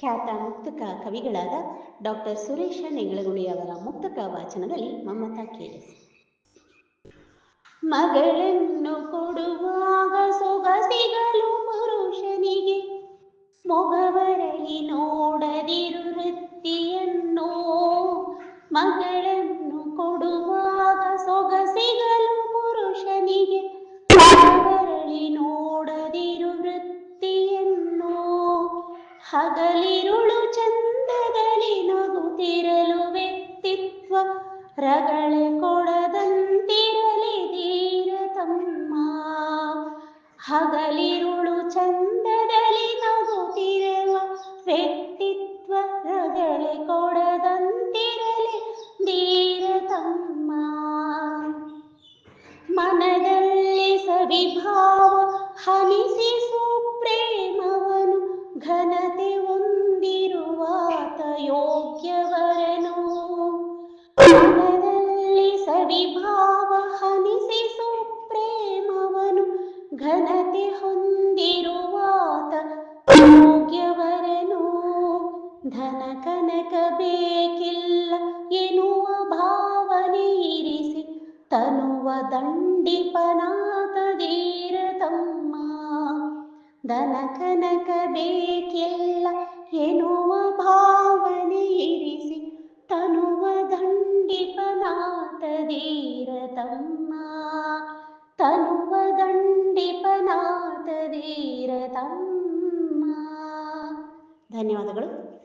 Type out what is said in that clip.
ಖ್ಯಾತ ಮುಕ್ತಕ ಕವಿಗಳಾದ ಡಾಕ್ಟರ್ ಸುರೇಶ ನೆಂಗಳಗುಳಿಯವರ ಮುಕ್ತಕ ವಾಚನದಲ್ಲಿ ಮಮತಾ ಕೇಳಿಸಿ ಮಗಳನ್ನು ಕೊಡುವಾಗ ಸೊಗಸಿಗಳು ಪುರುಷನಿಗೆ ಮೊಗವರಲಿ ನೋಡದಿರು ವೃತ್ತಿಯನ್ನು ಮಗಳನ್ನು ಹಗಲಿರುಳು ಚಂದದಲ್ಲಿ ನಗುತ್ತಿರಲು ವ್ಯಕ್ತಿತ್ವ ರಗಳೆ ಕೊಡದಂತಿರಲಿ ಧೀರ ತಮ್ಮ ಹಗಲಿರುಳು ಚಂದದಲ್ಲಿ ಸವಿಭಾವ ಹನಿಸಿಸು ಪ್ರೇಮವನು ಘನತೆ ಹೊಂದಿರುವಾತ ಯೋಗ್ಯವರನು. ಧನ ಕನಕ ಬೇಕಿಲ್ಲ ಎನ್ನುವ ಭಾವನೆ ಇರಿಸಿ ತನುವ ದಂಡಿಪನಾತ ದೀರ ತಮ್ಮ ಧನ ಕನಕ ಬೇಕಿಲ್ಲ ಎನ್ನುವ ಭಾವನೆ ದಂಡಿಪನಾಥ ಧೀರ ತಮ್ಮ ತನುವ ದಂಡಿಪನಾಥ ಧೀರತಮ್ಮ. ಧನ್ಯವಾದಗಳು.